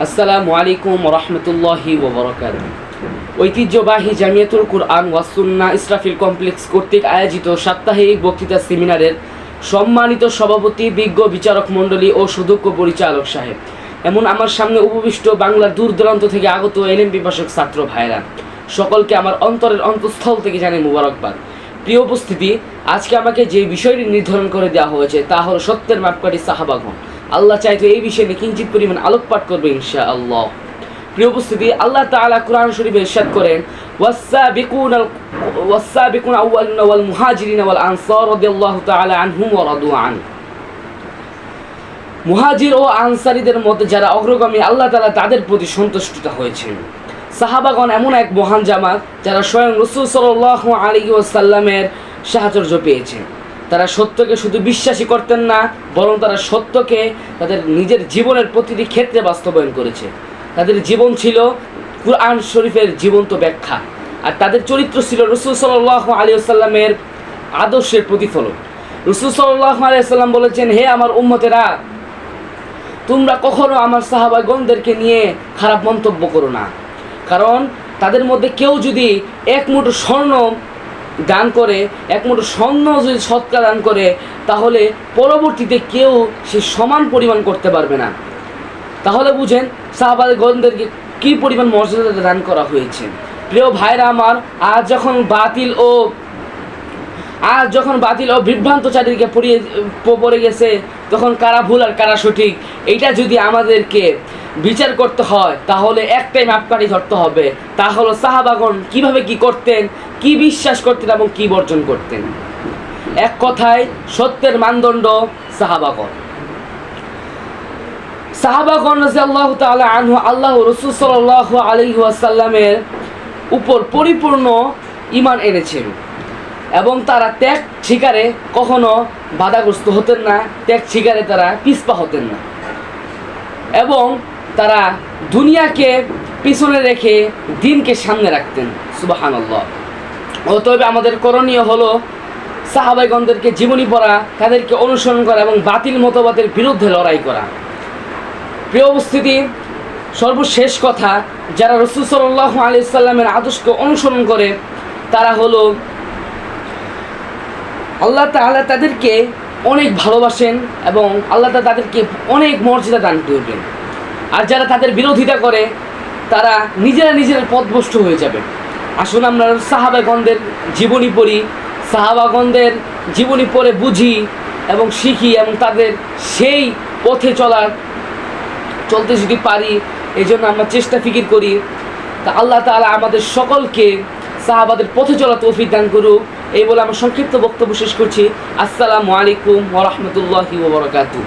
আসসালামু আলাইকুম রহমতুল্লাহি ওবরকাত ঐতিহ্যবাহী জামিয়াতুল কুরআন ওয়াসুন্না ইসরাফিল কমপ্লেক্স কর্তৃক আয়োজিত সাপ্তাহিক বক্তৃতা সেমিনারের সম্মানিত সভাপতি, বিজ্ঞ বিচারক মণ্ডলী ও সুদক্ষ পরিচালক সাহেব। এমন আমার সামনে উপবিষ্ট বাংলার দূর দূরান্ত থেকে আগত এলএম বিভাষক ছাত্র ভাইরা সকলকে আমার অন্তরের অন্তঃস্থল থেকে জানাই মুবারকবাদ। প্রিয় উপস্থিতি, আজকে আমাকে যে বিষয়টি নির্ধারণ করে দেওয়া হয়েছে তা হল সত্যের মাপকাঠি সাহাবাগণ। আল্লাহ চাইতো এই বিষয়ে নিয়ে কিঞ্চিত পরিমাণ আলোকপাত করবে ইনশা আল্লাহ প্রিয় উপস্থিতি, আল্লাহ তাআলা কোরআন শরীফে ইরশাদ করেন ওয়াসাবিকুন ওয়াসাবিকুন মুহাজিরিন ওয়াল আনসার রাদিয়াল্লাহু তাআলা আনহুম ওয়া মুহাজির ও আনসারীদের মধ্যে যারা অগ্রগামী, আল্লাহ তাআলা তাদের প্রতি সন্তুষ্টতা হয়েছেন। সাহাবাগণ এমন এক মহান জামাত, যারা স্বয়ং রসুল সাল্লাল্লাহু আলাইহি ওয়াসাল্লামের সাহায্য পেয়েছেন। তারা সত্যকে শুধু বিশ্বাসী করতেন না, বরং তারা সত্যকে তাদের নিজের জীবনের প্রতিটি ক্ষেত্রে বাস্তবায়ন করেছে। তাদের জীবন ছিল কুরআন শরীফের জীবন্ত ব্যাখ্যা। আর তাদের চরিত্র ছিল রসুল সাল্লাহ আলী আসাল্লামের আদর্শের প্রতিফলন। রসুল সাল্লাহ আলী আসাল্লাম বলেছেন, হে আমার উম্মতেরা, তোমরা কখনো আমার সাহাবাগণদেরকে নিয়ে খারাপ মন্তব্য করো না। কারণ তাদের মধ্যে কেউ যদি এক মুঠো স্বর্ণ দান করে একমাত্র স্বর্ণ যদি সৎকা দান করে, তাহলে পরবর্তীতে কেউ সে সমান পরিমাণ করতে পারবে না। তাহলে বুঝেন সাহাবাগণদেরকে কী পরিমাণ মর্যাদা দান করা হয়েছে। প্রিয় ভাইরা আমার, আজ যখন বাতিল ও, আজ যখন বাতিল ও বিভ্রান্ত চারিদিকে পড়িয়ে পড়ে গেছে, তখন কারা ভুল আর কারা সঠিক, এইটা যদি আমাদেরকে বিচার করতে হয়, তাহলে একটাই মাপকাঠি ধরতে হবে। তা হলো সাহাবাগণ কীভাবে কি করতেন কি বিশ্বাস করতেন এবং কি বর্জন করতেন? এক কথায়, সত্যের মানদণ্ড সাহাবাগণ। সাহাবাগণ আল্লাহ তাআলা আনহু, আল্লাহ রসুল সাল্লাহ আলাইহি ওয়াসাল্লামের উপর পরিপূর্ণ ইমান এনেছেন এবং তারা ত্যাগ শিকারে কখনো বাধাগ্রস্ত হতেন না, ত্যাগ শিকারে তারা পিছপা হতেন না এবং তারা দুনিয়াকে পিছনে রেখে দিনকে সামনে রাখতেন সুবাহান আল্লাহ অতএব আমাদের করণীয় হলো সাহাবাইগণদেরকে জীবনী পড়া, তাদেরকে অনুসরণ করা এবং বাতিল মতবাদের বিরুদ্ধে লড়াই করা। প্রিয় উপস্থিতি, সর্বশেষ কথা, যারা রসুল সাল্লাহ আলি সাল্লামের আদর্শকে অনুসরণ করে, তারা হলো আল্লাহ তাআলা তাদেরকে অনেক ভালোবাসেন এবং আল্লাহ তাআলা তাদেরকে অনেক মর্যাদা দান করবেন। আর যারা তাদের বিরোধিতা করে, তারা নিজেরা নিজেরা পথভ্রষ্ট হয়ে যাবে আসুন আমরা সাহাবাগণদের জীবনী পড়ি। সাহাবাগণদের জীবনী পড়ে বুঝি এবং শিখি এবং তাদের সেই পথে চলার, চলতে যদি পারি এই জন্য আমরা চেষ্টা ফিকির করি। তা আল্লাহ তাআলা আমাদের সকলকে সাহাবাদের পথে চলা তৌফিক দান করুক। এই বলে আমার সংক্ষিপ্ত বক্তব্য শেষ করছি। আসসালামু আলাইকুম ওরহমতুল্লাহি ওবরাকাতু